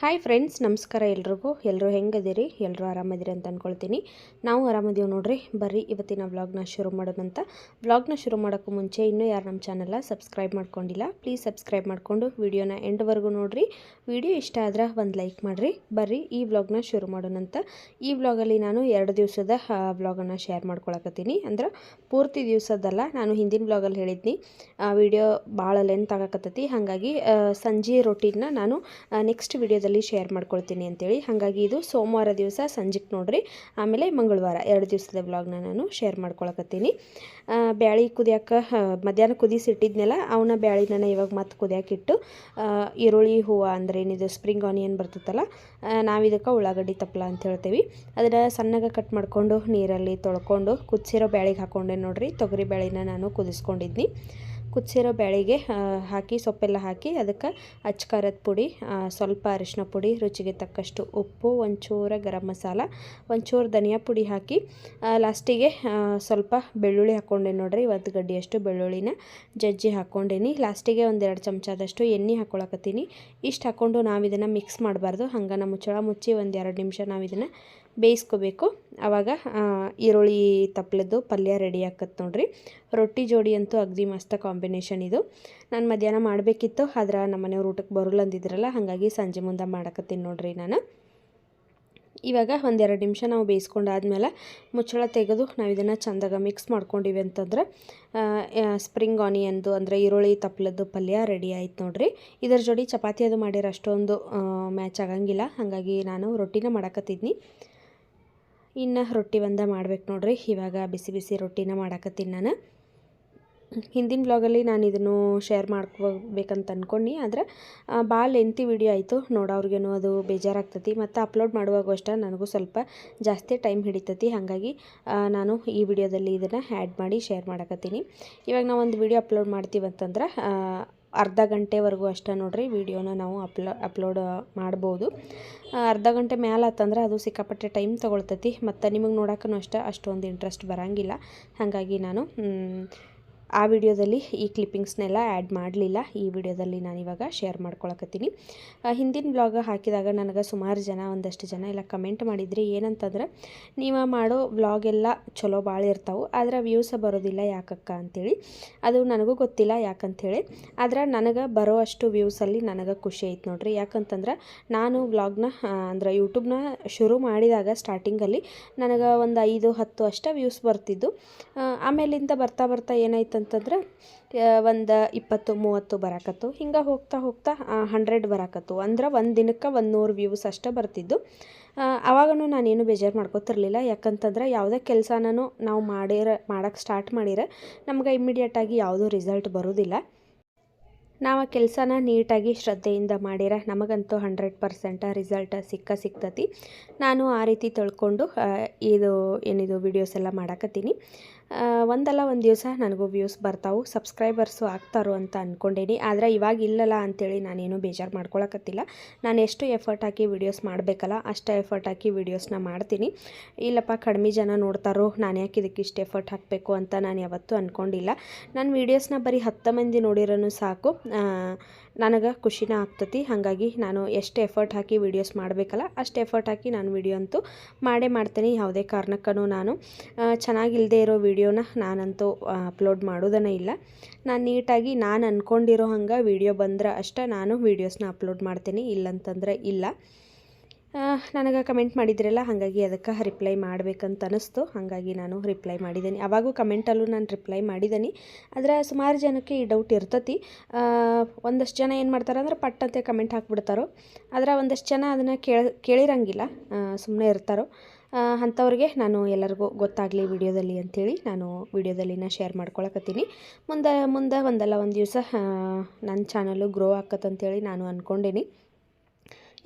Hi friends ನಮಸ್ಕಾರ ಎಲ್ರಿಗೂ. ಎಲ್ಲರೂ ಹೆಂಗದಿರಿ ಎಲ್ಲರೂ ಆರಾಮದಿರಿ ಅಂತ ಅಂದ್ಕೊಳ್ತೀನಿ ನಾವು ಆರಾಮದೀವಿ ನೋಡ್ರಿ. ಬರ್ರಿ, ಇವತ್ತಿನ ವ್ಲಾಗ್ನ ಶುರು ಮಾಡೋದಂತ ವ್ಲಾಗ್ನ ಶುರು ಮಾಡೋಕ್ಕೂ ಮುಂಚೆ ಇನ್ನೂ ಯಾರು ನಮ್ಮ ಚಾನಲ್ನ ಸಬ್ಸ್ಕ್ರೈಬ್ ಮಾಡ್ಕೊಂಡಿಲ್ಲ ಪ್ಲೀಸ್ ಸಬ್ಸ್ಕ್ರೈಬ್ ಮಾಡಿಕೊಂಡು ವಿಡಿಯೋನ ಎಂಡ್ವರೆಗೂ ನೋಡಿರಿ. ವಿಡಿಯೋ ಇಷ್ಟ ಆದ್ರೆ ಒಂದು ಲೈಕ್ ಮಾಡಿರಿ. ಬರ್ರಿ, ಈ ವ್ಲಾಗ್ನ ಶುರು ಮಾಡೋಣಂತ ಈ ವ್ಲಾಗಲ್ಲಿ ನಾನು ಎರಡು ದಿವಸದ ವ್ಲಾಗನ್ನು ಶೇರ್ ಮಾಡ್ಕೊಳಕತ್ತೀನಿ. ಅಂದ್ರೆ ಪೂರ್ತಿ ದಿವಸದಲ್ಲ ನಾನು ಹಿಂದಿನ ವ್ಲಾಗಲ್ಲಿ ಹೇಳಿದ್ನಿ. ವಿಡಿಯೋ ಭಾಳ ಲೆಂತ್ ಆಗಕತ್ತೈತಿ. ಹಾಗಾಗಿ ಸಂಜೆ ರೊಟೀನ್ನ ನಾನು ನೆಕ್ಸ್ಟ್ ವಿಡಿಯೋದಲ್ಲಿ ಶೇರ್ ಮಾಡ್ಕೊಳ್ತೀನಿ ಅಂತೇಳಿ. ಹಾಗಾಗಿ ಇದು ಸೋಮವಾರ ದಿವಸ ಸಂಜೆಗೆ ನೋಡ್ರಿ. ಆಮೇಲೆ ಮಂಗಳವಾರ ಎರಡು ದಿವಸದ ವ್ಲಾಗ್ನ ನಾನು ಶೇರ್ ಮಾಡ್ಕೊಳಕತ್ತೀನಿ. ಬ್ಯಾಳಿ ಕುದಿಯೋಕೆ ಮಧ್ಯಾಹ್ನ ಕುದಿಸಿಟ್ಟಿದ್ನೆಲ್ಲ ಅವನ್ನ ಬ್ಯಾಳಿನ ಇವಾಗ ಮತ್ತೆ ಕುದಿಯೋಕ್ಕಿಟ್ಟು ಈರುಳ್ಳಿ, ಹೂವು ಅಂದರೆ ಏನಿದು ಸ್ಪ್ರಿಂಗ್ ಆನಿಯನ್ ಬರ್ತೈತಲ್ಲ ನಾವು ಇದಕ್ಕೆ ಉಳ್ಳಾಗಡ್ಡಿ ತಪ್ಪಲ ಅಂತ ಹೇಳ್ತೀವಿ. ಅದನ್ನು ಸಣ್ಣಗೆ ಕಟ್ ಮಾಡಿಕೊಂಡು, ನೀರಲ್ಲಿ ತೊಳ್ಕೊಂಡು, ಕುದಿಸಿರೋ ಬ್ಯಾಳಿಗೆ ಹಾಕ್ಕೊಂಡೆ ನೋಡ್ರಿ. ತೊಗರಿ ಬ್ಯಾಳಿನ ನಾನು ಕುದಿಸ್ಕೊಂಡಿದ್ನಿ. ಕುದಿಸಿರೋ ಬೇಳೆಗೆ ಹಾಕಿ ಸೊಪ್ಪೆಲ್ಲ ಹಾಕಿ ಅದಕ್ಕೆ ಅಚ್ಕಾರದ ಪುಡಿ ಸ್ವಲ್ಪ ಅರಿಶಿನ ಪುಡಿ, ರುಚಿಗೆ ತಕ್ಕಷ್ಟು ಉಪ್ಪು, ಒಂಚೂರು ಗರಂ ಮಸಾಲ, ಒಂಚೂರು ಧನಿಯಾ ಪುಡಿ ಹಾಕಿ ಲಾಸ್ಟಿಗೆ ಸ್ವಲ್ಪ ಬೆಳ್ಳುಳ್ಳಿ ಹಾಕ್ಕೊಂಡೆ ನೋಡ್ರಿ ಒಂದು ಗಡ್ಡಿಯಷ್ಟು ಬೆಳ್ಳುಳ್ಳಿನ ಜಜ್ಜಿ ಹಾಕ್ಕೊಂಡೇನಿ. ಲಾಸ್ಟಿಗೆ ಒಂದೆರಡು ಚಮಚದಷ್ಟು ಎಣ್ಣೆ ಹಾಕ್ಕೊಳಕತ್ತೀನಿ ಇಷ್ಟು ಹಾಕ್ಕೊಂಡು ನಾವು ಇದನ್ನು ಮಿಕ್ಸ್ ಮಾಡಬಾರ್ದು. ಹಂಗೆ ನಮ್ಮ ಮುಚ್ಚಳ ಮುಚ್ಚಿ ಒಂದು ಎರಡು ನಿಮಿಷ ನಾವು ಇದನ್ನು ಬೇಯಿಸ್ಕೋಬೇಕು. ಆವಾಗ ಈರುಳ್ಳಿ ತಪ್ಪಲದ್ದು ಪಲ್ಯ ರೆಡಿ ಆಕತ್ತೆ ನೋಡಿರಿ. ರೊಟ್ಟಿ ಜೋಡಿ ಅಂತೂ ಅಗದಿ ಮಸ್ತ ಕಾಂಬಿನೇಷನ್ ಇದು. ನಾನು ಮಧ್ಯಾಹ್ನ ಮಾಡಬೇಕಿತ್ತು, ಆದ್ರೆ ನಮ್ಮ ಮನೆಯವ್ರು ಊಟಕ್ಕೆ ಬರೋಲ್ಲ ಅಂದಿದ್ರಲ್ಲ, ಹಾಗಾಗಿ ಸಂಜೆ ಮುಂದೆ ಮಾಡಕತ್ತೀನಿ ನೋಡಿರಿ ನಾನು. ಇವಾಗ ಒಂದೆರಡು ನಿಮಿಷ ನಾವು ಬೇಯಿಸ್ಕೊಂಡಾದ್ಮೇಲೆ ಮುಚ್ಚಳ ತೆಗೆದು ನಾವು ಇದನ್ನು ಚಂದಾಗ ಮಿಕ್ಸ್ ಮಾಡ್ಕೊಂಡಿವಿ ಅಂತಂದ್ರೆ ಸ್ಪ್ರಿಂಗ್ ಆನಿಯನ್ದು ಅಂದರೆ ಈರುಳ್ಳಿ ತಪ್ಪಲದ್ದು ಪಲ್ಯ ರೆಡಿ ಆಯ್ತು ನೋಡಿರಿ. ಇದರ ಜೋಡಿ ಚಪಾತಿ ಅದು ಮಾಡಿರೋ ಅಷ್ಟೊಂದು ಮ್ಯಾಚ್ ಆಗಂಗಿಲ್ಲ. ಹಾಗಾಗಿ ನಾನು ರೊಟ್ಟಿನ ಮಾಡಕತ್ತಿದ್ನಿ. ಇನ್ನು ರೊಟ್ಟಿ ಒಂದ ಮಾಡ್ಬೇಕು ನೋಡ್ರಿ. ಇವಾಗ ಬಿಸಿ ಬಿಸಿ ರೊಟ್ಟಿನ ಮಾಡಕತ್ತೀನಿ ನಾನು. ಹಿಂದಿನ ಬ್ಲಾಗಲ್ಲಿ ನಾನು ಇದನ್ನು ಶೇರ್ ಮಾಡ್ಕೋಬೇಕಂತ ಅಂದ್ಕೊಂಡು ಆದರೆ ಭಾಳ ಲೆಂತಿ ವಿಡಿಯೋ ಆಯಿತು. ನೋಡೋರ್ಗೇನು ಅದು ಬೇಜಾರಾಗ್ತತಿ, ಮತ್ತು ಅಪ್ಲೋಡ್ ಮಾಡುವಾಗ ಅಷ್ಟ ನನಗೂ ಸ್ವಲ್ಪ ಜಾಸ್ತಿ ಟೈಮ್ ಹಿಡಿತತಿ. ಹಾಗಾಗಿ ನಾನು ಈ ವಿಡಿಯೋದಲ್ಲಿ ಇದನ್ನು ಆ್ಯಡ್ ಮಾಡಿ ಶೇರ್ ಮಾಡಕತ್ತೀನಿ. ಇವಾಗ ನಾವು ಒಂದು ವಿಡಿಯೋ ಅಪ್ಲೋಡ್ ಮಾಡ್ತೀವಿ ಅಂತಂದ್ರೆ ಅರ್ಧ ಗಂಟೆವರೆಗೂ ಅಷ್ಟೇ ನೋಡಿರಿ ವಿಡಿಯೋನ ನಾವು ಅಪ್ಲೋ, ಅಪ್ಲೋಡ್ ಮಾಡ್ಬೋದು. ಅರ್ಧ ಗಂಟೆ ಮೇಲೆ ಆತಂದ್ರೆ ಅದು ಸಿಕ್ಕಾಪಟ್ಟೆ ಟೈಮ್ ತೊಗೊಳ್ತತಿ. ಮತ್ತು ನಿಮಗೆ ನೋಡೋಕ್ಕೂ ಅಷ್ಟೇ ಅಷ್ಟೊಂದು ಇಂಟ್ರೆಸ್ಟ್ ಬರೋಂಗಿಲ್ಲ. ಹಾಗಾಗಿ ನಾನು ಆ ವಿಡಿಯೋದಲ್ಲಿ ಈ ಕ್ಲಿಪ್ಪಿಂಗ್ಸ್ನೆಲ್ಲ ಆ್ಯಡ್ ಮಾಡಲಿಲ್ಲ. ಈ ವಿಡಿಯೋದಲ್ಲಿ ನಾನು ಇವಾಗ ಶೇರ್ ಮಾಡ್ಕೊಳಕತ್ತೀನಿ. ಹಿಂದಿನ ಬ್ಲಾಗ್ ಹಾಕಿದಾಗ ನನಗೆ ಸುಮಾರು ಜನ, ಒಂದಷ್ಟು ಜನ ಎಲ್ಲ ಕಮೆಂಟ್ ಮಾಡಿದ್ರಿ ಏನಂತಂದ್ರೆ, ನೀವು ಮಾಡೋ ವ್ಲಾಗ್ ಎಲ್ಲ ಚಲೋ ಭಾಳ ಇರ್ತಾವೆ, ಆದ್ರೆ ವ್ಯೂಸ ಬರೋದಿಲ್ಲ ಯಾಕಕ್ಕ? ಅಂಥೇಳಿ ಅದು ನನಗೂ ಗೊತ್ತಿಲ್ಲ ಯಾಕಂಥೇಳಿ ಆದ್ರೆ ನನಗೆ ಬರೋ ಅಷ್ಟು ವ್ಯೂಸಲ್ಲಿ ನನಗೆ ಖುಷಿ ಐತೆ ನೋಡ್ರಿ. ಯಾಕಂತಂದ್ರೆ, ನಾನು ವ್ಲಾಗ್ನ ಅಂದ್ರೆ ಯೂಟ್ಯೂಬ್ನ ಶುರು ಮಾಡಿದಾಗ ಸ್ಟಾರ್ಟಿಂಗಲ್ಲಿ ನನಗೆ ಒಂದು ಐದು ಹತ್ತು ಅಷ್ಟೇ ವ್ಯೂಸ್ ಬರ್ತಿದ್ದು. ಆಮೇಲಿಂದ ಬರ್ತಾ ಬರ್ತಾ ಏನಾಯ್ತು ಅಂತಂದ್ರೆ ಒಂದು ಇಪ್ಪತ್ತು, ಮೂವತ್ತು ಬರಾಕತ್ತು. ಹಿಂಗೆ ಹೋಗ್ತಾ ಹೋಗ್ತಾ ಹಂಡ್ರೆಡ್ ಬರಾಕತ್ತು. ಅಂದ್ರೆ ಒಂದು ದಿನಕ್ಕೆ ಒಂದು ನೂರು ವ್ಯೂಸ್ ಅಷ್ಟೇ ಬರ್ತಿದ್ದು. ಅವಾಗೂ ನಾನೇನು ಬೇಜಾರು ಮಾಡ್ಕೋತಿರ್ಲಿಲ್ಲ. ಯಾಕಂತಂದ್ರೆ ಯಾವುದೇ ಕೆಲಸನೂ ನಾವು ಮಾಡಿರ ಮಾಡೋಕ್ಕೆ ಸ್ಟಾರ್ಟ್ ಮಾಡಿರ, ನಮ್ಗೆ ಇಮ್ಮಿಡಿಯೇಟಾಗಿ ಯಾವುದೂ ರಿಸಲ್ಟ್ ಬರೋದಿಲ್ಲ. ನಾವು ಆ ಕೆಲಸನ ನೀಟಾಗಿ ಶ್ರದ್ಧೆಯಿಂದ ಮಾಡಿರ, ನಮಗಂತೂ ಹಂಡ್ರೆಡ್ ಪರ್ಸೆಂಟ ರಿಸಲ್ಟ್ ಸಿಕ್ಕ ಸಿಗ್ತತಿ ನಾನು ಆ ರೀತಿ ತಿಳ್ಕೊಂಡು ಇದು, ಏನಿದು ವಿಡಿಯೋಸ್ ಎಲ್ಲ ಮಾಡಕತ್ತೀನಿ. ಒಂದಲ್ಲ ಒಂದು ದಿವಸ ನನಗೂ ವ್ಯೂಸ್ ಬರ್ತಾವು ಸಬ್ಸ್ಕ್ರೈಬರ್ಸು ಆಗ್ತಾರೋ ಅಂತ ಅಂದ್ಕೊಂಡೇನಿ ಆದರೆ ಇವಾಗ ಇಲ್ಲಲ್ಲ ಅಂತೇಳಿ ನಾನೇನು ಬೇಜಾರು ಮಾಡ್ಕೊಳಕತ್ತಿಲ್ಲ. ನಾನು ಎಷ್ಟು ಎಫರ್ಟ್ ಹಾಕಿ ವೀಡಿಯೋಸ್ ಮಾಡಬೇಕಲ್ಲ, ಅಷ್ಟು ಎಫರ್ಟ್ ಹಾಕಿ ವೀಡಿಯೋಸ್ನ ಮಾಡ್ತೀನಿ. ಇಲ್ಲಪ್ಪ, ಕಡಿಮೆ ಜನ ನೋಡ್ತಾರೋ, ನಾನು ಯಾಕೆ ಇದಕ್ಕೆ ಇಷ್ಟು ಎಫರ್ಟ್ ಹಾಕಬೇಕು ಅಂತ ನಾನು ಯಾವತ್ತೂ ಅಂದ್ಕೊಂಡಿಲ್ಲ ನಾನು ವೀಡಿಯೋಸ್ನ ಬರೀ ಹತ್ತು ಮಂದಿ ನೋಡಿರೋನು ಸಾಕು. ನನಗೆ ಖುಷಿನ ಆಗ್ತತಿ. ಹಾಗಾಗಿ ನಾನು ಎಷ್ಟು ಎಫರ್ಟ್ ಹಾಕಿ ವೀಡಿಯೋಸ್ ಮಾಡಬೇಕಲ್ಲ, ಅಷ್ಟು ಎಫರ್ಟ್ ಹಾಕಿ ನಾನು ವಿಡಿಯೋ ಅಂತೂ ಮಾಡೇ ಮಾಡ್ತೇನೆ. ಯಾವುದೇ ಕಾರಣಕ್ಕೂ ನಾನು ಚೆನ್ನಾಗಿಲ್ಲದೆ ಇರೋ ವೀಡಿಯೋನ ನಾನಂತೂ ಅಪ್ಲೋಡ್ ಮಾಡೋದನ್ನೇ ಇಲ್ಲ. ನಾನು ನೀಟಾಗಿ, ನಾನು ಅಂದ್ಕೊಂಡಿರೋ ಹಂಗೆ ವಿಡಿಯೋ ಬಂದ್ರೆ ಅಷ್ಟೇ ನಾನು ವೀಡಿಯೋಸ್ನ ಅಪ್ಲೋಡ್ ಮಾಡ್ತೀನಿ. ಇಲ್ಲಂತಂದ್ರೆ ಇಲ್ಲ. ನನಗೆ ಕಮೆಂಟ್ ಮಾಡಿದ್ರಲ್ಲ ಹಾಗಾಗಿ ಅದಕ್ಕೆ ರಿಪ್ಲೈ ಮಾಡಬೇಕಂತ ಅನ್ನಿಸ್ತು ಹಾಗಾಗಿ ನಾನು ರಿಪ್ಲೈ ಮಾಡಿದ್ದೀನಿ ಅವಾಗೂ ಕಮೆಂಟಲ್ಲೂ ನಾನು ರಿಪ್ಲೈ ಮಾಡಿದ್ದೀನಿ ಆದರೆ ಸುಮಾರು ಜನಕ್ಕೆ ಈ ಡೌಟ್ ಇರ್ತತಿ. ಒಂದಷ್ಟು ಜನ ಏನು ಮಾಡ್ತಾರೆ ಅಂದ್ರೆ ಪಟ್ಟಂತೆ ಕಮೆಂಟ್ ಹಾಕ್ಬಿಡ್ತಾರೋ. ಆದರೆ ಒಂದಷ್ಟು ಜನ ಅದನ್ನು ಕೇಳಿ, ಕೇಳಿರಂಗಿಲ್ಲ. ಸುಮ್ಮನೆ ಇರ್ತಾರೋ. ಅಂಥವ್ರಿಗೆ ನಾನು ಎಲ್ಲರಿಗೂ ಗೊತ್ತಾಗಲಿ ವಿಡಿಯೋದಲ್ಲಿ ಅಂಥೇಳಿ ನಾನು ವೀಡಿಯೋದಲ್ಲಿನ ಶೇರ್ ಮಾಡ್ಕೊಳಕತ್ತೀನಿ. ಮುಂದೆ ಮುಂದೆ ಒಂದಲ್ಲ ಒಂದು ದಿವಸ ನನ್ನ ಚಾನಲು ಗ್ರೋ ಆಕತ್ತಂತೇಳಿ ನಾನು ಅಂದ್ಕೊಂಡೇನಿ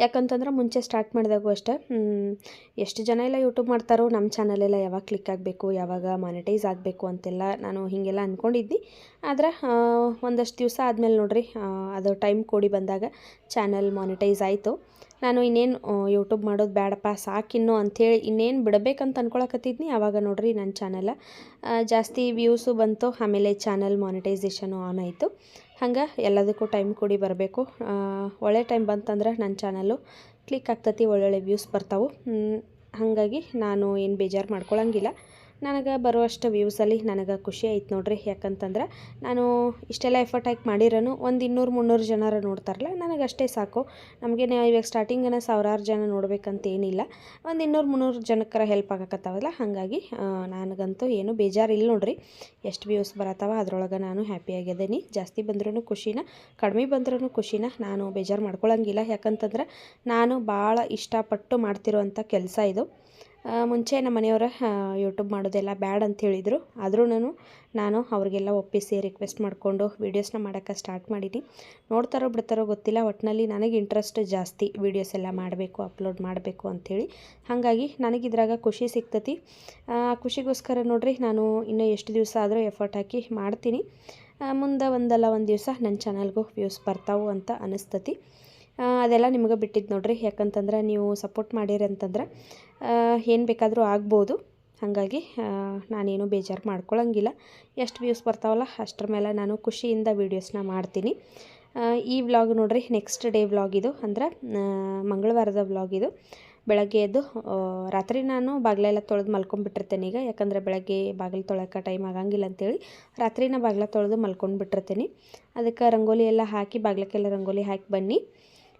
ಯಾಕಂತಂದ್ರೆ ಮುಂಚೆ ಸ್ಟಾರ್ಟ್ ಮಾಡಿದಾಗೂ ಅಷ್ಟೇ. ಎಷ್ಟು ಜನ ಎಲ್ಲ ಯೂಟ್ಯೂಬ್ ಮಾಡ್ತಾರೋ ನಮ್ಮ ಚಾನಲೆಲ್ಲ ಯಾವಾಗ ಕ್ಲಿಕ್ ಆಗಬೇಕು, ಯಾವಾಗ ಮಾನಿಟೈಸ್ ಆಗಬೇಕು ಅಂತೆಲ್ಲ ನಾನು ಹೀಗೆಲ್ಲ ಅಂದ್ಕೊಂಡಿದ್ದೆ ಆದ್ರೆ ಒಂದಷ್ಟು ದಿವಸ ಆದಮೇಲೆ ನೋಡಿರಿ ಅದು ಟೈಮ್ ಕೂಡಿ ಬಂದಾಗ ಚಾನಲ್ ಮಾನಿಟೈಸ್ ಆಯಿತು. ನಾನು ಇನ್ನೇನು ಯೂಟ್ಯೂಬ್ ಮಾಡೋದು ಬೇಡಪ್ಪ ಸಾಕಿನ್ನು ಅಂಥೇಳಿ ಇನ್ನೇನು ಬಿಡಬೇಕಂತ ಅಂದ್ಕೊಳಕತ್ತಿದ್ನಿ ಆವಾಗ ನೋಡ್ರಿ ನನ್ನ ಚಾನಲ ಜಾಸ್ತಿ ವ್ಯೂಸು ಬಂತು, ಆಮೇಲೆ ಚಾನಲ್ ಮಾನಿಟೈಸೇಷನು ಆನ್ ಆಯಿತು. ಹಂಗೆ ಎಲ್ಲದಕ್ಕೂ ಟೈಮ್ ಕೂಡಿ ಬರಬೇಕು. ಒಳ್ಳೆ ಟೈಮ್ ಬಂತಂದ್ರೆ ನನ್ನ ಚಾನಲ್ಲು ಕ್ಲಿಕ್ ಆಗ್ತತಿ, ಒಳ್ಳೊಳ್ಳೆ ವ್ಯೂಸ್ ಬರ್ತಾವೆ. ಹಾಗಾಗಿ ನಾನು ಏನು ಬೇಜಾರು ಮಾಡ್ಕೊಳಂಗಿಲ್ಲ. ನನಗೆ ಬರುವಷ್ಟು ವ್ಯೂಸಲ್ಲಿ ನನಗೆ ಖುಷಿ ಆಯ್ತು ನೋಡ್ರಿ. ಯಾಕಂತಂದ್ರೆ ನಾನು ಇಷ್ಟೆಲ್ಲ ಎಫರ್ಟ್ ಹಾಕಿ ಮಾಡಿರೋನು ಒಂದು ಇನ್ನೂರು ಮುನ್ನೂರು ಜನರ ನೋಡ್ತಾರಲ್ಲ ನನಗೆ ಅಷ್ಟೇ ಸಾಕು. ನಮಗೆ ಇವಾಗ ಸ್ಟಾರ್ಟಿಂಗನ್ನು ಸಾವಿರಾರು ಜನ ನೋಡ್ಬೇಕಂತ ಏನಿಲ್ಲ. ಒಂದು ಇನ್ನೂರು ಮುನ್ನೂರು ಜನಕ್ಕರ ಹೆಲ್ಪ್ ಆಗಕತ್ತಾವಲ್ಲ, ಹಾಗಾಗಿ ನನಗಂತೂ ಏನು ಬೇಜಾರು ಇಲ್ಲ ನೋಡ್ರಿ. ಎಷ್ಟು ವ್ಯೂಸ್ ಬರತ್ತಾವ ಅದರೊಳಗೆ ನಾನು ಹ್ಯಾಪಿ ಆಗಿದ್ದೀನಿ. ಜಾಸ್ತಿ ಬಂದ್ರೂ ಖುಷಿನ, ಕಡಿಮೆ ಬಂದ್ರೂ ಖುಷಿನ ನಾನು ಬೇಜಾರು ಮಾಡ್ಕೊಳ್ಳೋಂಗಿಲ್ಲ ಯಾಕಂತಂದ್ರೆ ನಾನು ಭಾಳ ಇಷ್ಟಪಟ್ಟು ಮಾಡ್ತಿರೋವಂಥ ಕೆಲಸ ಇದು. ಮುಂಚೆ ನಮ್ಮ ಮನೆಯವರ ಯೂಟ್ಯೂಬ್ ಮಾಡೋದೆಲ್ಲ ಬ್ಯಾಡ್ ಅಂತ ಹೇಳಿದರು. ಆದರೂ ನಾನು ಅವ್ರಿಗೆಲ್ಲ ಒಪ್ಪಿಸಿ ರಿಕ್ವೆಸ್ಟ್ ಮಾಡಿಕೊಂಡು ವೀಡಿಯೋಸ್ನ ಮಾಡೋಕ್ಕೆ ಸ್ಟಾರ್ಟ್ ಮಾಡೀನಿ. ನೋಡ್ತಾರೋ ಬಿಡ್ತಾರೋ ಗೊತ್ತಿಲ್ಲ ಒಟ್ಟಿನಲ್ಲಿ ನನಗೆ ಇಂಟ್ರೆಸ್ಟ್ ಜಾಸ್ತಿ ವೀಡಿಯೋಸ್ ಎಲ್ಲ ಮಾಡಬೇಕು ಅಪ್ಲೋಡ್ ಮಾಡಬೇಕು ಅಂಥೇಳಿ ಹಾಗಾಗಿ ನನಗೆ ಇದ್ರಾಗ ಖುಷಿ ಸಿಗ್ತತಿ. ಆ, ಖುಷಿಗೋಸ್ಕರ ನೋಡ್ರಿ, ನಾನು ಇನ್ನೂ ಎಷ್ಟು ದಿವಸ ಆದರೂ ಎಫರ್ಟ್ ಹಾಕಿ ಮಾಡ್ತೀನಿ. ಮುಂದೆ ಒಂದಲ್ಲ ಒಂದು ದಿವಸ ನನ್ನ ಚಾನಲ್ಗೂ ವ್ಯೂಸ್ ಬರ್ತಾವು ಅಂತ ಅನಿಸ್ತತಿ. ಅದೆಲ್ಲ ನಿಮಗೆ ಬಿಟ್ಟಿದ್ದು ನೋಡಿರಿ. ಯಾಕಂತಂದ್ರೆ ನೀವು ಸಪೋರ್ಟ್ ಮಾಡಿರಿ ಅಂತಂದ್ರೆ ಏನು ಬೇಕಾದರೂ ಆಗ್ಬೋದು. ಹಾಗಾಗಿ ನಾನೇನು ಬೇಜಾರು ಮಾಡ್ಕೊಳ್ಳೋಂಗಿಲ್ಲ ಎಷ್ಟು ವ್ಯೂಸ್ ಬರ್ತಾವಲ್ಲ ಅಷ್ಟರ ಮೇಲೆ ನಾನು ಖುಷಿಯಿಂದ ವೀಡಿಯೋಸ್ನ ಮಾಡ್ತೀನಿ. ಈ ವ್ಲಾಗ್ ನೋಡಿರಿ ನೆಕ್ಸ್ಟ್ ಡೇ ವ್ಲಾಗ್ ಇದು. ಅಂದ್ರೆ ಮಂಗಳವಾರದ ವ್ಲಾಗ್ ಇದು. ಬೆಳಗ್ಗೆ ಎದ್ದು ರಾತ್ರಿ ನಾನು ಬಾಗಿಲೆಲ್ಲ ತೊಳೆದು ಮಲ್ಕೊಂಡ್ಬಿಟ್ಟಿರ್ತೇನೆ ಈಗ. ಯಾಕಂದರೆ ಬೆಳಗ್ಗೆ ಬಾಗಿಲು ತೊಳಕ ಟೈಮ್ ಆಗಂಗಿಲ್ಲ ಅಂತೇಳಿ ರಾತ್ರಿನ ಬಾಗಿಲ ತೊಳೆದು ಮಲ್ಕೊಂಡ್ಬಿಟ್ಟಿರ್ತೀನಿ. ಅದಕ್ಕೆ ರಂಗೋಲಿ ಎಲ್ಲ ಹಾಕಿ, ಬಾಗಿಲಕ್ಕೆಲ್ಲ ರಂಗೋಲಿ ಹಾಕಿ ಬನ್ನಿ.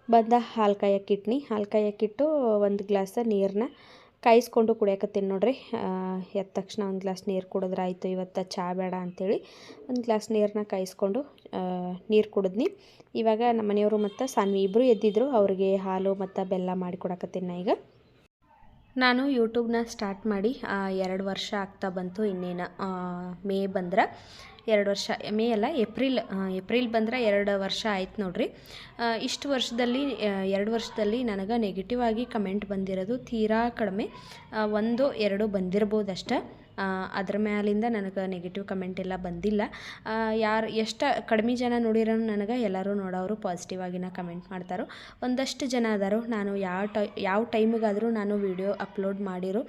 ಬಂದ ಹಾಲು ಕಾಯಕ್ಕಿಟ್ನಿ ಹಾಲು ಕಾಯಕ್ಕಿಟ್ಟು ಒಂದು ಗ್ಲಾಸ್ ನೀರನ್ನ ಕಾಯಿಸ್ಕೊಂಡು ಕುಡಿಯಕತ್ತೀನಿ ನೋಡ್ರಿ. ಎದ್ದ ತಕ್ಷಣ ಒಂದು ಗ್ಲಾಸ್ ನೀರು ಕುಡಿದ್ರಾಯ್ತು ಇವತ್ತು ಚಹಾ ಬೇಡ ಅಂಥೇಳಿ ಒಂದು ಗ್ಲಾಸ್ ನೀರನ್ನ ಕಾಯಿಸ್ಕೊಂಡು ನೀರು ಕುಡಿದ್ನಿ. ಇವಾಗ ನಮ್ಮ ಮನೆಯವರು ಮತ್ತು ಸಾನ್ವಿ ಇಬ್ಬರು ಎದ್ದಿದ್ರು, ಅವ್ರಿಗೆ ಹಾಲು ಮತ್ತು ಬೆಲ್ಲ ಮಾಡಿ ಕೊಡಕತ್ತೀನಿ ನಾ ಈಗ. ನಾನು ಯೂಟ್ಯೂಬ್ನ ಸ್ಟಾರ್ಟ್ ಮಾಡಿ ಎರಡು ವರ್ಷ ಆಗ್ತಾ ಬಂತು ಇನ್ನೇನು ಮೇ ಬಂದ್ರೆ. ಎರಡು ವರ್ಷ ಮೇ ಅಲ್ಲ ಏಪ್ರಿಲ್ ಏಪ್ರಿಲ್ ಬಂದ್ರೆ ಎರಡು ವರ್ಷ ಆಯ್ತು ನೋಡ್ರಿ. ಇಷ್ಟು ವರ್ಷದಲ್ಲಿ ಎರಡು ವರ್ಷದಲ್ಲಿ ನನಗೆ ನೆಗೆಟಿವ್ ಆಗಿ ಕಮೆಂಟ್ ಬಂದಿರೋದು ತೀರಾ ಕಡಿಮೆ. ಒಂದು ಎರಡು ಬಂದಿರ್ಬೋದು ಅಷ್ಟೆ ಆ, ಅದ್ರ ಮ್ಯಾಲಿಂದ ನನಗೆ ನೆಗೆಟಿವ್ ಕಮೆಂಟ್ ಎಲ್ಲ ಬಂದಿಲ್ಲ. ಯಾರು ಎಷ್ಟು ಕಡಿಮೆ ಜನ ನೋಡಿರೋ ನನಗೆ ಎಲ್ಲರೂ ನೋಡೋರು ಪಾಸಿಟಿವ್ ಆಗಿನ ಕಮೆಂಟ್ ಮಾಡ್ತಾರೋ. ಒಂದಷ್ಟು ಜನ ಅದಾರು. ನಾನು ಯಾವ ಟೈ, ಯಾವ ಟೈಮಿಗಾದರೂ ನಾನು ವಿಡಿಯೋ ಅಪ್ಲೋಡ್ ಮಾಡಿರೋ.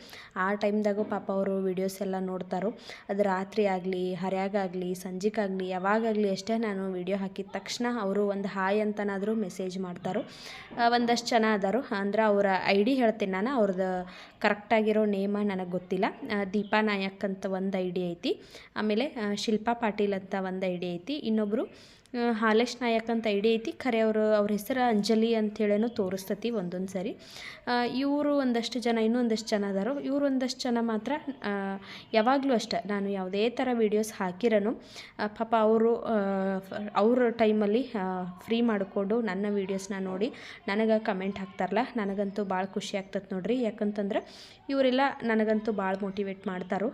ಆ ಟೈಮ್ದಾಗೂ ಪಾಪ ಅವರು ವೀಡಿಯೋಸ್ ಎಲ್ಲ ನೋಡ್ತಾರೋ. ಅದು ರಾತ್ರಿ ಆಗಲಿ ಹರ್ಯಾಗಾಗಲಿ ಸಂಜೆಗಾಗಲಿ ಯಾವಾಗಾಗಲಿ ಅಷ್ಟೇ ನಾನು ವಿಡಿಯೋ ಹಾಕಿದ ತಕ್ಷಣ ಅವರು ಒಂದು ಹಾಯ್ ಅಂತನಾದರೂ ಮೆಸೇಜ್ ಮಾಡ್ತಾರೋ. ಒಂದಷ್ಟು ಜನ ಅದಾರು. ಅಂದ್ರೆ ಅವರ ಐ ಡಿ ಹೇಳ್ತೀನಿ ನಾನು. ಅವ್ರದ್ದು ಕರೆಕ್ಟಾಗಿರೋ ನೇಮ ನನಗೆ ಗೊತ್ತಿಲ್ಲ. ದೀಪಾ ನಾಯಕ್ ಅಂತ ಒಂದು ಐಡಿ ಐತಿ. ಆಮೇಲೆ ಶಿಲ್ಪಾ ಪಾಟೀಲ್ ಅಂತ ಒಂದು ಐಡಿ ಐತಿ. ಇನ್ನೊಬ್ಬರು ಹಾಲೇಶ್ ನಾಯಕ್ ಅಂತ ಐಡಿ ಐತಿ. ಖರೆ ಅವರು, ಅವ್ರ ಹೆಸರು ಅಂಜಲಿ ಅಂತೇಳೇನು ತೋರಿಸ್ತತಿ ಒಂದೊಂದು ಸರಿ. ಇವರು ಒಂದಷ್ಟು ಜನ, ಇನ್ನೂ ಒಂದಷ್ಟು ಜನ ಅದಾರು. ಇವರು ಒಂದಷ್ಟು ಜನ ಮಾತ್ರ ಯಾವಾಗಲೂ ಅಷ್ಟೆ ನಾನು ಯಾವುದೇ ಥರ ವೀಡಿಯೋಸ್ ಹಾಕಿರನು. ಪಾಪ ಅವರು ಅವ್ರ ಟೈಮಲ್ಲಿ ಫ್ರೀ ಮಾಡಿಕೊಂಡು ನನ್ನ ವೀಡಿಯೋಸ್ನ ನೋಡಿ ನನಗೆ ಕಮೆಂಟ್ ಹಾಕ್ತಾರಲ್ಲ, ನನಗಂತೂ ಭಾಳ ಖುಷಿ ಆಗ್ತದೆ ನೋಡ್ರಿ. ಯಾಕಂತಂದ್ರೆ ಇವರೆಲ್ಲ ನನಗಂತೂ ಭಾಳ ಮೋಟಿವೇಟ್ ಮಾಡ್ತಾರೋ.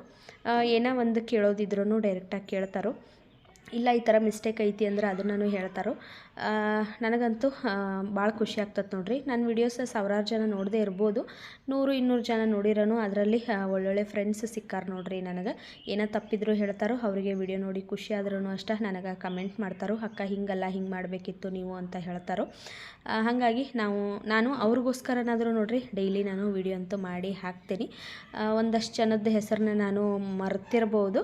ಏನೋ ಒಂದು ಕೇಳೋದಿದ್ರೂ ಡೈರೆಕ್ಟಾಗಿ ಕೇಳ್ತಾರೋ. ಇಲ್ಲ, ಈ ಥರ ಮಿಸ್ಟೇಕ್ ಐತಿ ಅಂದ್ರೆ ಅದನ್ನು ಹೇಳ್ತಾರೋ? ನನಗಂತೂ ಭಾಳ ಖುಷಿ ಆಗ್ತದೆ ನೋಡಿರಿ. ನನ್ನ ವೀಡಿಯೋಸ್ ಸಾವಿರಾರು ಜನ ನೋಡದೇ ಇರ್ಬೋದು. ನೂರು, ಇನ್ನೂರು ಜನ ನೋಡಿರೋನು, ಅದರಲ್ಲಿ ಒಳ್ಳೊಳ್ಳೆ ಫ್ರೆಂಡ್ಸ್ ಸಿಕ್ಕಾರ ನೋಡ್ರಿ ನನಗೆ. ಏನೋ ತಪ್ಪಿದ್ರು ಹೇಳ್ತಾರೋ, ಅವರಿಗೆ ವಿಡಿಯೋ ನೋಡಿ ಖುಷಿ ಆದ್ರೂ ಅಷ್ಟೇ ನನಗೆ ಕಮೆಂಟ್ ಮಾಡ್ತಾರೋ, ಅಕ್ಕ, ಹಿಂಗಲ್ಲ, ಹಿಂಗೆ ಮಾಡಬೇಕಿತ್ತು ನೀವು ಅಂತ ಹೇಳ್ತಾರೋ. ಹಾಗಾಗಿ ನಾವು, ನಾನು ಅವ್ರಿಗೋಸ್ಕರನಾದರೂ ನೋಡಿರಿ ಡೈಲಿ ನಾನು ವಿಡಿಯೋ ಅಂತೂ ಮಾಡಿ ಹಾಕ್ತೀನಿ. ಒಂದಷ್ಟು ಜನದ ಹೆಸರನ್ನ ನಾನು ಮರ್ತಿರ್ಬೋದು.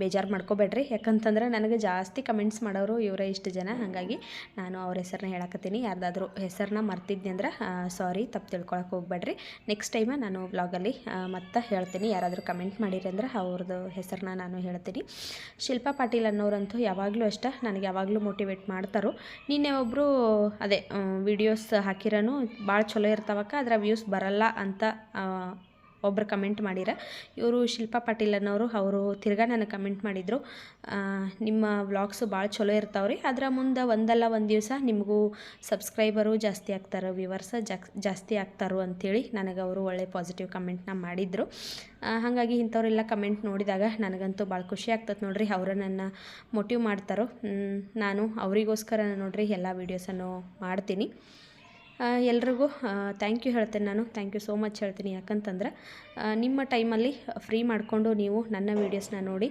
ಬೇಜಾರು ಮಾಡ್ಕೋಬೇಡ್ರಿ. ಯಾಕಂತಂದ್ರೆ ನನಗೆ ಜಾಸ್ತಿ ಕಮೆಂಟ್ಸ್ ಮಾಡೋರು ಇವರೇ ಇಷ್ಟು ಜನ. ಹಾಗಾಗಿ ನಾನು ಅವ್ರ ಹೆಸರನ್ನ ಹೇಳಕತ್ತೀನಿ. ಯಾರ್ದಾದ್ರೂ ಹೆಸರನ್ನ ಮರ್ತಿದ್ನಿ ಅಂದ್ರೆ ಸಾರಿ ತಪ್ಪು ತಿಳ್ಕೊಳಕ್ಕೆ ಹೋಗ್ಬೇಡ್ರಿ. ನೆಕ್ಸ್ಟ್ ಟೈಮ ನಾನು ಬ್ಲಾಗಲ್ಲಿ ಮತ್ತೆ ಹೇಳ್ತೀನಿ. ಯಾರಾದರೂ ಕಮೆಂಟ್ ಮಾಡಿರಿ ಅಂದ್ರೆ ಅವ್ರದ್ದು ಹೆಸರನ್ನ ನಾನು ಹೇಳ್ತೀನಿ. ಶಿಲ್ಪಾ ಪಾಟೀಲ್ ಅನ್ನೋರಂತೂ ಯಾವಾಗಲೂ ಅಷ್ಟೇ, ನನಗೆ ಯಾವಾಗಲೂ ಮೋಟಿವೇಟ್ ಮಾಡ್ತಾರೋ. ನಿನ್ನೆ ಒಬ್ಬರು ಅದೇ ವಿಡಿಯೋಸ್ ಹಾಕಿರೋನು ಭಾಳ ಚಲೋ ಇರ್ತಾವಕ್ಕ ಅದರ ವ್ಯೂಸ್ ಬರಲ್ಲ ಅಂತ ಆ, ಒಬ್ರು ಕಮೆಂಟ್ ಮಾಡಿರ ಇವರು ಶಿಲ್ಪಾ ಪಾಟೀಲ್ ಅನ್ನೋರು ಅವರು ತಿರ್ಗಾ ನನಗೆ ಕಮೆಂಟ್ ಮಾಡಿದರು. ನಿಮ್ಮ ವ್ಲಾಗ್ಸು ಭಾಳ ಚಲೋ ಇರ್ತಾವ್ರಿ. ಅದರ ಮುಂದೆ ಒಂದಲ್ಲ ಒಂದು ದಿವಸ ನಿಮಗೂ ಸಬ್ಸ್ಕ್ರೈಬರು ಜಾಸ್ತಿ ಆಗ್ತಾರೆ ವ್ಯೂವರ್ಸ್ ಜಾಸ್ತಿ ಆಗ್ತಾರೋ ಅಂಥೇಳಿ ನನಗೆ ಅವರು ಒಳ್ಳೆ ಪಾಸಿಟಿವ್ ಕಮೆಂಟ್ನ ಮಾಡಿದರು. ಹಾಗಾಗಿ ಇಂಥವರೆಲ್ಲ ಕಮೆಂಟ್ ನೋಡಿದಾಗ ನನಗಂತೂ ಭಾಳ ಖುಷಿ ಆಗ್ತದೆ ನೋಡಿರಿ ಅವರು ನನ್ನ ಮೋಟಿವ್ ಮಾಡ್ತಾರೋ. ನಾನು ಅವರಿಗೋಸ್ಕರ ನೋಡಿರಿ ಎಲ್ಲ ವೀಡಿಯೋಸನ್ನು ಮಾಡ್ತೀನಿ. ಎಲ್ರಿಗೂ ಥ್ಯಾಂಕ್ ಯು ಹೇಳ್ತೇನೆ ನಾನು. ಥ್ಯಾಂಕ್ ಯು ಸೋ ಮಚ್ ಹೇಳ್ತೀನಿ. ಯಾಕಂತಂದ್ರೆ ನಿಮ್ಮ ಟೈಮಲ್ಲಿ ಫ್ರೀ ಮಾಡಿಕೊಂಡು ನೀವು ನನ್ನ ವೀಡಿಯೋಸ್ನ ನೋಡಿ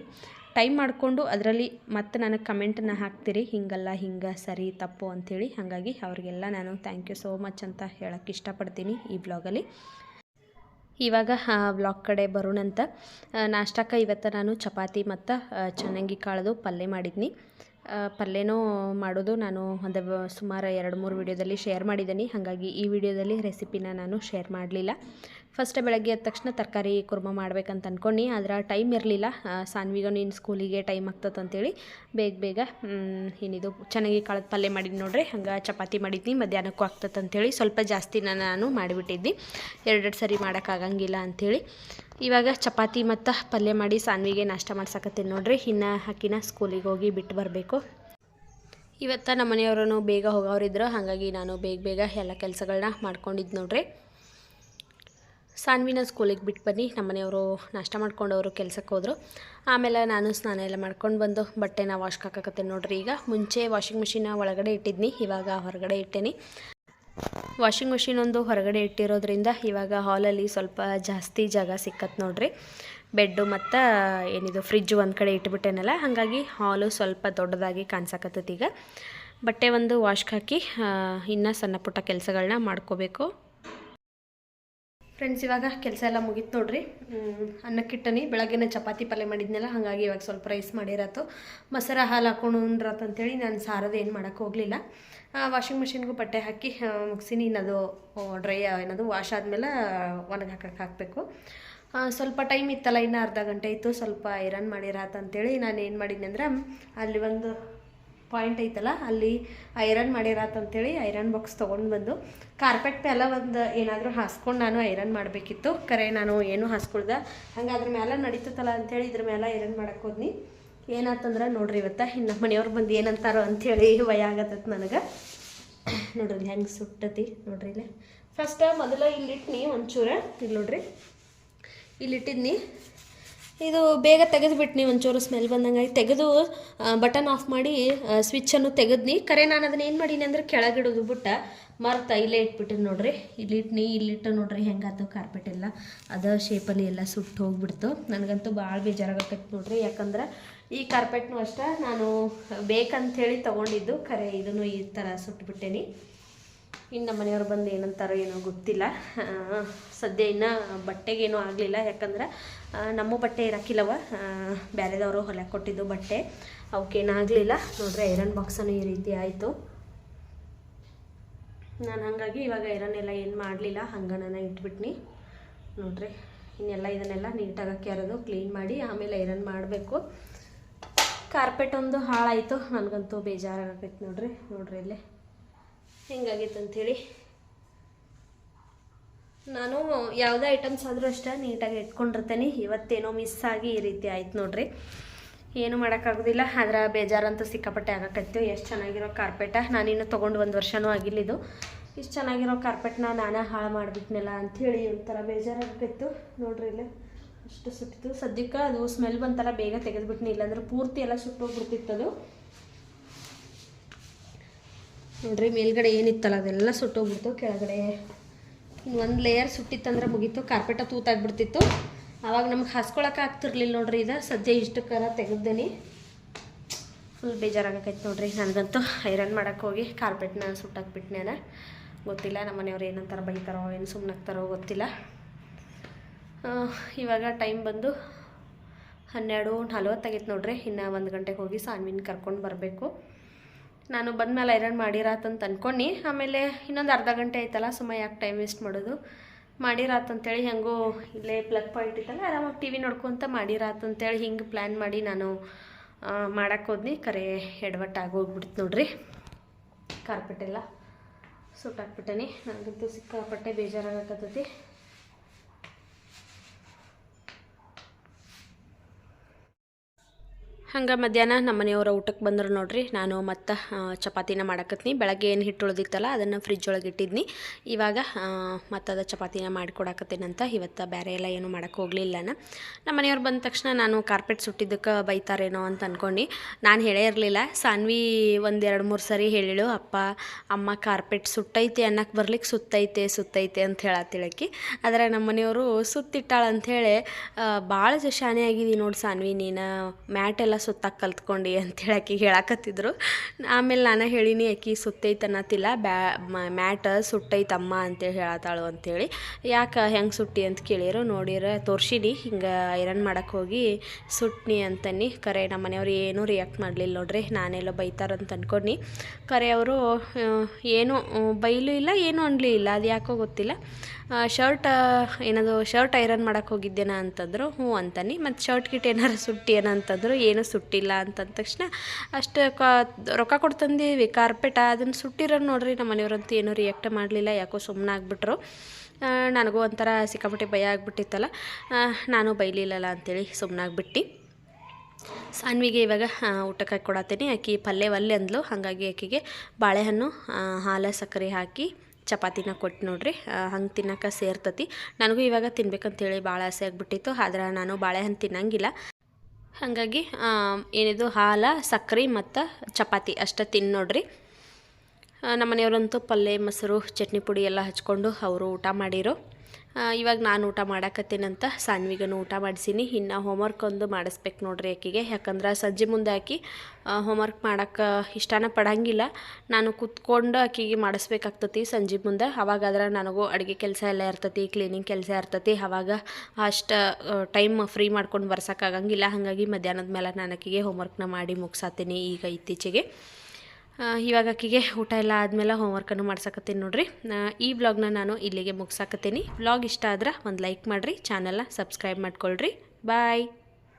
ಟೈಮ್ ಮಾಡಿಕೊಂಡು ಅದರಲ್ಲಿ ಮತ್ತೆ ನನಗೆ ಕಮೆಂಟನ್ನ ಹಾಕ್ತೀರಿ. ಹಿಂಗಲ್ಲ, ಹಿಂಗೆ, ಸರಿ, ತಪ್ಪು ಅಂಥೇಳಿ. ಹಾಗಾಗಿ ಅವರಿಗೆಲ್ಲ ನಾನು ಥ್ಯಾಂಕ್ ಯು ಸೋ ಮಚ್ ಅಂತ ಹೇಳೋಕ್ಕೆ ಇಷ್ಟಪಡ್ತೀನಿ ಈ ಬ್ಲಾಗಲ್ಲಿ ಇವಾಗ ಬ್ಲಾಗ್ ಕಡೆ ಬರೋಣಂತ ನಾಷ್ಟಕ್ಕೆ ಇವತ್ತು ನಾನು ಚಪಾತಿ ಮತ್ತು ಚನ್ನಂಗಿ ಕಾಳದು ಪಲ್ಯ ಮಾಡಿದ್ನಿ. ಪಲ್ಯನೂ ಮಾಡೋದು ನಾನು ಒಂದು ಸುಮಾರು ಎರಡು ಮೂರು ವಿಡಿಯೋದಲ್ಲಿ ಶೇರ್ ಮಾಡಿದ್ದೀನಿ. ಹಾಗಾಗಿ ಈ ವಿಡಿಯೋದಲ್ಲಿ ರೆಸಿಪಿನ ನಾನು ಶೇರ್ ಮಾಡಲಿಲ್ಲ. ಫಸ್ಟ್ ಬೆಳಗ್ಗೆ ಎದ್ದ ತಕ್ಷಣ ತರಕಾರಿ ಕುರ್ಮ ಮಾಡ್ಬೇಕಂತ ಅಂದ್ಕೊಂಡು ಆದ್ರೆ ಟೈಮ್ ಇರಲಿಲ್ಲ. ಸಾನ್ವಿಗ, ನೀನು ಸ್ಕೂಲಿಗೆ ಟೈಮ್ ಆಗ್ತದೆ ಅಂತೇಳಿ ಬೇಗ ಬೇಗ ಏನಿದು ಚೆನ್ನಾಗಿ ಕಾಳದ ಪಲ್ಯ ಮಾಡಿದ್ದು ನೋಡ್ರಿ, ಹಂಗೆ ಚಪಾತಿ ಮಾಡಿದ್ನಿ, ಮಧ್ಯಾಹ್ನಕ್ಕೂ ಆಗ್ತದೆ ಅಂತೇಳಿ ಸ್ವಲ್ಪ ಜಾಸ್ತಿನ ನಾನು ಮಾಡಿಬಿಟ್ಟಿದ್ದೆ ಎರಡೆರಡು ಸರಿ ಮಾಡೋಕ್ಕಾಗಂಗಿಲ್ಲ ಅಂಥೇಳಿ ಇವಾಗ ಚಪಾತಿ ಮತ್ತು ಪಲ್ಯ ಮಾಡಿ ಸಾನ್ವಿಗೆ ನಾಷ್ಟ ಮಾಡ್ಸಕತ್ತೀನಿ ನೋಡ್ರಿ, ಇನ್ನು ಹಾಕಿನ ಸ್ಕೂಲಿಗೆ ಹೋಗಿ ಬಿಟ್ಟು ಬರಬೇಕು. ಇವತ್ತು ನಮ್ಮ ಮನೆಯವರು ಬೇಗ ಹೋಗೋರಿದ್ರು ಹಾಗಾಗಿ ನಾನು ಬೇಗ ಬೇಗ ಎಲ್ಲ ಕೆಲಸಗಳನ್ನ ಮಾಡ್ಕೊಂಡಿದ್ದು ನೋಡ್ರಿ. ಸಾನ್ವಿನ ಸ್ಕೂಲಿಗೆ ಬಿಟ್ಟು ಬನ್ನಿ. ನಮ್ಮ ಮನೆಯವರು ನಾಷ್ಟ ಮಾಡ್ಕೊಂಡು ಅವರು ಕೆಲಸಕ್ಕೆ ಹೋದರು. ಆಮೇಲೆ ನಾನು ಸ್ನಾನ ಎಲ್ಲ ಮಾಡ್ಕೊಂಡು ಬಂದು ಬಟ್ಟೆನ ವಾಶ್ ಹಾಕಕತ್ತೆ ನೋಡ್ರಿ. ಈಗ ಮುಂಚೆ ವಾಷಿಂಗ್ ಮಿಷಿನ ಒಳಗಡೆ ಇಟ್ಟಿದ್ನಿ, ಇವಾಗ ಹೊರಗಡೆ ಇಟ್ಟೇನಿ. ವಾಷಿಂಗ್ ಮಿಷಿನ್ ಒಂದು ಹೊರಗಡೆ ಇಟ್ಟಿರೋದ್ರಿಂದ ಇವಾಗ ಹಾಲಲ್ಲಿ ಸ್ವಲ್ಪ ಜಾಸ್ತಿ ಜಾಗ ಸಿಕ್ಕತ್ತೆ ನೋಡ್ರಿ. ಬೆಡ್ಡು ಮತ್ತು ಏನಿದು ಫ್ರಿಜ್ ಒಂದು ಕಡೆ ಇಟ್ಬಿಟ್ಟೇನಲ್ಲ, ಹಾಗಾಗಿ ಹಾಲು ಸ್ವಲ್ಪ ದೊಡ್ಡದಾಗಿ ಕಾಣಿಸಕತ್ತೈತಿ ಈಗ. ಬಟ್ಟೆ ಒಂದು ವಾಶ್ಗೆ ಹಾಕಿ ಇನ್ನೂ ಸಣ್ಣ ಪುಟ್ಟ ಕೆಲಸಗಳನ್ನ ಮಾಡ್ಕೋಬೇಕು. ಫ್ರೆಂಡ್ಸ್ ಇವಾಗ ಕೆಲಸ ಎಲ್ಲ ಮುಗೀತು ನೋಡ್ರಿ. ಅನ್ನಕ್ಕಿಟ್ಟನಿ ಬೆಳಗ್ಗೆನೇ ಚಪಾತಿ ಪಲ್ಯ ಮಾಡಿದ್ನಲ್ಲ, ಹಾಗಾಗಿ ಇವಾಗ ಸ್ವಲ್ಪ ರೈಸ್ ಮಾಡಿರತ್ತು ಮೊಸರ ಹಾಲು ಹಾಕೊಂಡು ಉಂಡ್ರತ್ ನಾನು ಸಾರದ ಏನು ಮಾಡೋಕ್ಕೆ ಹೋಗಲಿಲ್ಲ. ವಾಷಿಂಗ್ ಮಿಷಿನ್ಗೂ ಬಟ್ಟೆ ಹಾಕಿ ಮುಗಿಸಿನಿ. ಇನ್ನದು ಡ್ರೈ ಏನದು ವಾಶ್ ಆದಮೇಲೆ ಒಣಗಿ ಹಾಕಕ್ಕೆ ಹಾಕಬೇಕು. ಸ್ವಲ್ಪ ಟೈಮ್ ಇತ್ತಲ್ಲ, ಇನ್ನು ಅರ್ಧ ಗಂಟೆ ಇತ್ತು. ಸ್ವಲ್ಪ ಐರನ್ ಮಾಡಿರತ್ತಂತೇಳಿ ನಾನು ಏನು ಮಾಡಿದ್ನಿ ಅಂದ್ರೆ, ಅಲ್ಲಿ ಒಂದು ಪಾಯಿಂಟ್ ಐತಲ್ಲ, ಅಲ್ಲಿ ಐರನ್ ಮಾಡಿರತ್ತ ಅಂತೇಳಿ ಐರನ್ ಬಾಕ್ಸ್ ತೊಗೊಂಡು ಬಂದು ಕಾರ್ಪೆಟ್ ಮೇಲೆ ಒಂದು ಏನಾದರೂ ಹಾಸ್ಕೊಂಡು ನಾನು ಐರನ್ ಮಾಡಬೇಕಿತ್ತು. ಕರೆ ನಾನು ಏನು ಹಾಸ್ಕೊಳ್ದೆ. ಹಂಗೆ ಅದ್ರ ಮೇಲೆ ನಡೀತತ್ತಲ್ಲ ಅಂಥೇಳಿ ಇದ್ರ ಮೇಲೆ ಐರನ್ ಮಾಡಕ್ಕೆ ಹೋದ್ನಿ. ಏನಾತಂದ್ರೆ ನೋಡ್ರಿ ಇವತ್ತು ಇನ್ನು ಮನೆಯವ್ರು ಬಂದು ಏನಂತಾರೋ ಅಂಥೇಳಿ ಭಯ ಆಗತ್ತೈತೆ ನನಗೆ. ನೋಡ್ರಿ ಹೆಂಗೆ ಸುಟ್ಟತಿ, ನೋಡ್ರಿ ಇಲ್ಲೇ. ಫಸ್ಟ್ ಮೊದಲ ಇಲ್ಲಿಟ್ನಿ ಒಂಚೂರ ಇಲ್ಲಿ ನೋಡ್ರಿ. ಇಲ್ಲಿಟ್ಟಿದ್ನಿ. ಇದು ಬೇಗ ತೆಗೆದುಬಿಟ್ನಿ ಒಂಚೂರು ಸ್ಮೆಲ್ ಬಂದಂಗೆ ತೆಗೆದು ಬಟನ್ ಆಫ್ ಮಾಡಿ ಸ್ವಿಚ್ಚನ್ನು ತೆಗೆದ್ನಿ. ಕರೆ, ನಾನು ಅದನ್ನ ಏನು ಮಾಡೀನಿ ಅಂದ್ರೆ ಕೆಳಗಿಡೋದು ಬಿಟ್ಟ ಮರ್ತ ಇಲ್ಲೇ ಇಟ್ಬಿಟ್ಟಿನಿ ನೋಡ್ರಿ. ಇಲ್ಲಿಟ್ನಿ ಇಲ್ಲಿಟ್ಟು ನೋಡ್ರಿ ಹೆಂಗಾತು ಕಾರ್ಪೆಟ್ ಎಲ್ಲ. ಅದ ಶೇಪಲ್ಲಿ ಎಲ್ಲ ಸುಟ್ಟು ಹೋಗ್ಬಿಡ್ತು. ನನಗಂತೂ ಭಾಳ ಬೇಜಾರಾಗತ್ತೈತೆ ನೋಡ್ರಿ. ಯಾಕಂದ್ರೆ ಈ ಕಾರ್ಪೆಟ್ನು ಅಷ್ಟೇ ನಾನು ಬೇಕಂಥೇಳಿ ತೊಗೊಂಡಿದ್ದು. ಕರೆ, ಇದನ್ನು ಈ ಥರ ಸುಟ್ಬಿಟ್ಟೇನಿ. ಇನ್ನು ನಮ್ಮ ಮನೆಯವ್ರು ಬಂದು ಏನಂತಾರೋ ಏನೋ ಗೊತ್ತಿಲ್ಲ. ಸದ್ಯ ಇನ್ನು ಬಟ್ಟೆಗೇನೂ ಆಗಲಿಲ್ಲ. ಯಾಕಂದ್ರೆ ನಮ್ಮ ಬಟ್ಟೆ ಇರೋಕ್ಕಿಲ್ಲವ. ಬೇರೆದವರು ಹೊಲ ಕೊಟ್ಟಿದ್ದು ಬಟ್ಟೆ. ಅವಕ್ಕೇನು ಆಗಲಿಲ್ಲ ನೋಡ್ರಿ ಐರನ್ ಬಾಕ್ಸನ್ನು ಈ ರೀತಿ ಆಯಿತು. ನಾನು ಹಾಗಾಗಿ ಇವಾಗ ಐರನ್ ಎಲ್ಲ ಏನು ಮಾಡಲಿಲ್ಲ. ಹಂಗೆ ಇಟ್ಬಿಟ್ನಿ. ನೋಡ್ರಿ, ಇನ್ನೆಲ್ಲ ಇದನ್ನೆಲ್ಲ ನೀಟಾಗಿ ಕೆರೆದು ಕ್ಲೀನ್ ಮಾಡಿ ಆಮೇಲೆ ಐರನ್ ಮಾಡಬೇಕು. ಕಾರ್ಪೆಟ್ ಒಂದು ಹಾಳಾಯಿತು. ನನಗಂತೂ ಬೇಜಾರಾಗೈತೆ ನೋಡ್ರಿ. ನೋಡ್ರಿ ಇಲ್ಲೇ. ಹೆಂಗಾಗಿತ್ತು ಅಂಥೇಳಿ ನಾನು ಯಾವುದೇ ಐಟಮ್ಸ್ ಆದರೂ ಅಷ್ಟೇ ನೀಟಾಗಿ ಇಟ್ಕೊಂಡಿರ್ತೇನೆ. ಇವತ್ತೇನೋ ಮಿಸ್ ಆಗಿ ಈ ರೀತಿ ಆಯ್ತು ನೋಡ್ರಿ. ಏನು ಮಾಡೋಕ್ಕಾಗೋದಿಲ್ಲ. ಅದರ ಬೇಜಾರಂತೂ ಸಿಕ್ಕಾಪಟ್ಟೆ ಆಗಕತ್ತು ಎಷ್ಟು ಚೆನ್ನಾಗಿರೋ ಕಾರ್ಪೆಟ. ನಾನಿನ್ನು ತೊಗೊಂಡು ಒಂದು ವರ್ಷನೂ ಆಗಿಲ್ಲಿದು ಇಷ್ಟು ಚೆನ್ನಾಗಿರೋ ಕಾರ್ಪೆಟ್ನ ನಾನೇ ಹಾಳು ಮಾಡಿಬಿಟ್ನಲ್ಲ ಅಂಥೇಳಿ ಒಂಥರ ಬೇಜಾರಾಗಬೇಕಿತ್ತು ನೋಡ್ರಿ ಇಲ್ಲೇ, ಅಷ್ಟು ಸುಟ್ಟಿತ್ತು. ಸದ್ಯಕ್ಕೆ ಅದು ಸ್ಮೆಲ್ ಬಂತಲ್ಲ ಬೇಗ ತೆಗೆದುಬಿಟ್ನಿ. ಇಲ್ಲಾಂದ್ರೆ ಪೂರ್ತಿ ಎಲ್ಲ ಸುಟ್ಟೋಗ್ಬಿಡ್ತಿತ್ತು ಅದು ನೋಡ್ರಿ, ಮೇಲ್ಗಡೆ ಏನಿತ್ತಲ್ಲ, ಅದೆಲ್ಲ ಸುಟ್ಟೋಗ್ಬಿಡ್ತು. ಕೆಳಗಡೆ ಒಂದು ಲೇಯರ್ ಸುಟ್ಟಿತ್ತಂದ್ರೆ ಮುಗೀತು. ಕಾರ್ಪೆಟ ತೂತಾಗ್ಬಿಡ್ತಿತ್ತು. ಆವಾಗ ನಮ್ಗೆ ಹಾಸ್ಕೊಳಕ್ಕೆ ಆಗ್ತಿರ್ಲಿಲ್ಲ ನೋಡ್ರಿ ಇದು ಸದ್ಯ ಇಷ್ಟಕ್ಕರ ತೆಗೆದೇನಿ. ಫುಲ್ ಬೇಜಾರಾಗೈತೆ ನೋಡ್ರಿ ನನಗಂತೂ. ಐರನ್ ಮಾಡೋಕ್ಕೆ ಹೋಗಿ ಕಾರ್ಪೆಟ್ನ ಸುಟ್ಟಾಕ್ಬಿಟ್ನೇನ ಗೊತ್ತಿಲ್ಲ ನಮ್ಮ ಮನೆಯವ್ರು ಏನಂತಾರೆ, ಬೈತಾರೋ, ಏನು ಸುಮ್ಮನಾಗ್ತಾರೋ ಗೊತ್ತಿಲ್ಲ. ಇವಾಗ ಟೈಮ್ ಬಂದು ಹನ್ನೆರಡು ನಲ್ವತ್ತಾಗೈತೆ ನೋಡ್ರಿ. ಇನ್ನು ಒಂದು ಗಂಟೆಗೆ ಹೋಗಿ ಸಾನ್ವಿನ ಕರ್ಕೊಂಡು ಬರಬೇಕು. ನಾನು ಬಂದಮೇಲೆ ಐರನ್ ಮಾಡಿರಾತಂತ ಅಂದ್ಕೊಂಡು ಆಮೇಲೆ ಇನ್ನೊಂದು ಅರ್ಧ ಗಂಟೆ ಆಯ್ತಲ್ಲ, ಸುಮ್ಮನೆ ಯಾಕೆ ಟೈಮ್ ವೇಸ್ಟ್ ಮಾಡೋದು? ಮಾಡಿರಾತಂತೇಳಿ ಹೆಂಗೋ ಇಲ್ಲೇ ಪ್ಲಗ್ ಪಾಯಿಂಟ್ ಇತ್ತಲ್ಲ, ಆರಾಮಾಗಿ ಟಿ ವಿ ನೋಡ್ಕೊತ ಮಾಡಿರಾತಂತೇಳಿ ಹಿಂಗೆ ಪ್ಲ್ಯಾನ್ ಮಾಡಿ ನಾನು ಮಾಡಕ್ಕೆ ಹೋದ್ನಿ. ಕರೆ ಎಡವಟ್ಟಾಗಿ ಆಗೋಗ್ಬಿಡ್ತು ನೋಡ್ರಿ. ಕಾರ್ಪೆಟ್ ಎಲ್ಲ ಸುಟ್ಟಾಕ್ಬಿಟ್ಟೇನಿ ನನಗಂತೂ ಸಿಕ್ಕಾಪಟ್ಟೆ ಬೇಜಾರಾಗತ್ತೈತಿ ಹಂಗೆ ಮಧ್ಯಾಹ್ನ ನಮ್ಮ ಮನೆಯವರ ಊಟಕ್ಕೆ ಬಂದರು ನೋಡ್ರಿ. ನಾನು ಮತ್ತೆ ಚಪಾತಿನ ಮಾಡಕತ್ತೀನಿ ಬೆಳಗ್ಗೆ ಏನು ಹಿಟ್ಟು ಉಳಿದಿತ್ತಲ್ಲ ಅದನ್ನು ಫ್ರಿಜ್ ಒಳಗೆ ಇಟ್ಟಿದ್ನಿ. ಇವಾಗ ಮತ್ತದ ಚಪಾತಿನ ಮಾಡಿಕೊಡಕತ್ತೀನಂತ ಇವತ್ತು ಬೇರೆ ಎಲ್ಲ ಏನು ಮಾಡೋಕ್ಕೆ ಹೋಗಲಿಲ್ಲ ನಮ್ಮ ಮನೆಯವ್ರು ಬಂದ ತಕ್ಷಣ ನಾನು ಕಾರ್ಪೆಟ್ ಸುಟ್ಟಿದ್ದಕ್ಕೆ ಬೈತಾರೇನೋ ಅಂತ ಅಂದ್ಕೊಂಡು ನಾನು ಹೇಳೇ ಇರಲಿಲ್ಲ. ಸಾನ್ವಿ ಒಂದೆರಡು ಮೂರು ಸರಿ ಹೇಳಿಳು, ಅಪ್ಪ, ಅಮ್ಮ ಕಾರ್ಪೆಟ್ ಸುಟ್ಟೈತೆ ಅನ್ನಕ್ಕೆ ಬರ್ಲಿಕ್ಕೆ ಸುತ್ತೈತೆ ಸುತ್ತೈತೆ ಅಂತ ಹೇಳತ್ತಿಳಕ್ಕಿ ಆದರೆ ನಮ್ಮ ಮನೆಯವರು ಸುತ್ತಿಟ್ಟಾಳ ಭಾಳ ಶಾನೆ ಆಗಿದ್ದೀನಿ ನೋಡಿ ಸಾನ್ವಿ, ನೀನು ಮ್ಯಾಟ್ ಎಲ್ಲ ಸುತ್ತಾಕ ಕಲ್ತ್ಕೊಂಡು ಅಂತೇಳಿ ಆಕಿ ಹೇಳಕತ್ತಿದ್ರು. ಆಮೇಲೆ ನಾನು ಹೇಳಿನಿ ಆಕಿ ಸುತ್ತೈತೆ ಅನ್ನತ್ತಿಲ್ಲ ಬ್ಯಾ ಮ್ಯಾಟ ಸುಟ್ಟೈತಮ್ಮ ಅಂತೇಳಿ ಹೇಳತ್ತಾಳು ಅಂತೇಳಿ. ಯಾಕೆ ಹೆಂಗೆ ಸುಟ್ಟಿ ಅಂತ ಕೇಳಿರು. ನೋಡಿರ, ತೋರ್ಸಿನಿ, ಹಿಂಗೆ ಐರನ್ ಮಾಡಕ್ಕೆ ಹೋಗಿ ಸುಟ್ನಿ ಅಂತನಿ ಕರೆ ನಮ್ಮ ಮನೆಯವ್ರು ಏನೂ ರಿಯಾಕ್ಟ್ ಮಾಡಲಿಲ್ಲ ನೋಡ್ರಿ, ನಾನೆಲ್ಲ ಬೈತಾರಂತ ಅನ್ಕೊಂಡಿ ಕರೆ, ಅವರು ಏನೂ, ಬೈಲು ಇಲ್ಲ, ಏನೂ ಅನ್ಲಿ ಇಲ್ಲ, ಅದು ಯಾಕೋ ಗೊತ್ತಿಲ್ಲ. ಶರ್ಟ್, ಏನದು, ಶರ್ಟ್ ಐರನ್ ಮಾಡಕ್ಕೆ ಹೋಗಿದ್ದೇನಾ ಅಂತಂದರು, ಹ್ಞೂ ಅಂತಾನೆ ಮತ್ತು ಶರ್ಟ್ ಕಿಟ್ ಏನಾರು ಸುಟ್ಟಿ ಏನಂತಂದ್ರು ಏನೂ ಸುಟ್ಟಿಲ್ಲ ಅಂತಂದ ತಕ್ಷಣ ಅಷ್ಟು ಕ ರೊಕ್ಕ ಕೊಟ್ಟು ತಂದೀವಿ ಕಾರ್ಪೆಟ ಅದನ್ನು ಸುಟ್ಟಿರೋ ನೋಡ್ರಿ ನಮ್ಮ ಮನೆಯವ್ರಂತೂ ಏನೂ ರಿಯಾಕ್ಟ್ ಮಾಡಲಿಲ್ಲ, ಯಾಕೋ ಸುಮ್ಮನೆ ಆಗ್ಬಿಟ್ರು. ನನಗೂ ಒಂಥರ ಸಿಕ್ಕಾಪಟ್ಟೆ ಭಯ ಆಗಿಬಿಟ್ಟಿತ್ತಲ್ಲ. ನಾನು ಬೈಲಿಲ್ಲಲ್ಲ ಅಂಥೇಳಿ ಸುಮ್ಮನಾಗ್ಬಿಟ್ಟು ಸಾನ್ವಿಗೆ ಇವಾಗ ಊಟಕ್ಕೆ ಕೊಡತ್ತೀನಿ ಆಕೆ ಪಲ್ಯ ಒಲ್ಲೆ ಅಂದ್ಲು. ಹಾಗಾಗಿ ಆಕೆಗೆ ಬಾಳೆಹಣ್ಣು ಹಾಲು, ಸಕ್ಕರೆ ಹಾಕಿ ಚಪಾತಿನ ಕೊಟ್ಟು ನೋಡ್ರಿ. ಹಂಗೆ ತಿನ್ನೋಕೆ ಸೇರ್ತತಿ. ನನಗೂ ಇವಾಗ ತಿನ್ಬೇಕಂತೇಳಿ ಭಾಳ ಆಸೆ ಆಗಿಬಿಟ್ಟಿತ್ತು. ಆದ್ರೆ ನಾನು ಬಾಳೆಹಣ್ಣು ತಿನ್ನಂಗಿಲ್ಲ. ಹಾಗಾಗಿ ಏನಿದು ಹಾಲು, ಸಕ್ಕರೆ ಮತ್ತು ಚಪಾತಿ ಅಷ್ಟೇ ತಿನ್ನು ನೋಡ್ರಿ. ನಮ್ಮ ಮನೆಯವರಂತೂ ಪಲ್ಯ ಮೊಸರು, ಚಟ್ನಿ ಪುಡಿ ಎಲ್ಲ ಹಚ್ಕೊಂಡು ಅವರು ಊಟ ಮಾಡಿರೋ. ಇವಾಗ ನಾನು ಊಟ ಮಾಡಾಕತ್ತೇನಂತ ಸಾನ್ವಿಗನು ಊಟ ಮಾಡಿಸೀನಿ. ಇನ್ನು ಹೋಮ್ವರ್ಕ್ ಒಂದು ಮಾಡಿಸ್ಬೇಕು ನೋಡ್ರಿ ಆಕಿಗೆ. ಯಾಕಂದ್ರೆ ಸಂಜೆ ಮುಂದೆ ಹಾಕಿ ಹೋಮ್ವರ್ಕ್ ಮಾಡೋಕ್ಕೆ ಇಷ್ಟನ ಪಡಂಗಿಲ್ಲ. ನಾನು ಕುತ್ಕೊಂಡು ಆಕೆಗೆ ಮಾಡಿಸ್ಬೇಕಾಗ್ತತಿ ಸಂಜೆ ಮುಂದೆ. ಅವಾಗಾದ್ರೆ ನನಗೂ ಅಡುಗೆ ಕೆಲಸ ಎಲ್ಲ ಇರ್ತತಿ ಕ್ಲೀನಿಂಗ್ ಕೆಲಸ ಇರ್ತತಿ. ಅವಾಗ ಅಷ್ಟು ಟೈಮ್ ಫ್ರೀ ಮಾಡ್ಕೊಂಡು ಬರ್ಸೋಕ್ಕಾಗಂಗಿಲ್ಲ ಹಾಗಾಗಿ ಮಧ್ಯಾಹ್ನದ ಮೇಲೆ ನಾನು ಆಕಿಗೆ ಹೋಮ್ವರ್ಕ್ನ ಮಾಡಿ ಮುಗಿಸಾತೀನಿ ಈಗ ಇತ್ತೀಚೆಗೆ. ಇವಾಗ ಅಕ್ಕಿಗೆ ಊಟ ಎಲ್ಲ ಆದಮೇಲೆ ಹೋಮ್ವರ್ಕನ್ನು ಮಾಡ್ಸಕತ್ತೀನಿ ನೋಡ್ರಿ. ಈ ಬ್ಲಾಗ್ನ ನಾನು ಇಲ್ಲಿಗೆ ಮುಗಿಸಾಕತ್ತೀನಿ. ಬ್ಲಾಗ್ ಇಷ್ಟ ಆದ್ರೆ ಒಂದು ಲೈಕ್ ಮಾಡಿರಿ ಚಾನಲ್ನ ಸಬ್ಸ್ಕ್ರೈಬ್ ಮಾಡ್ಕೊಳ್ರಿ. ಬಾಯ್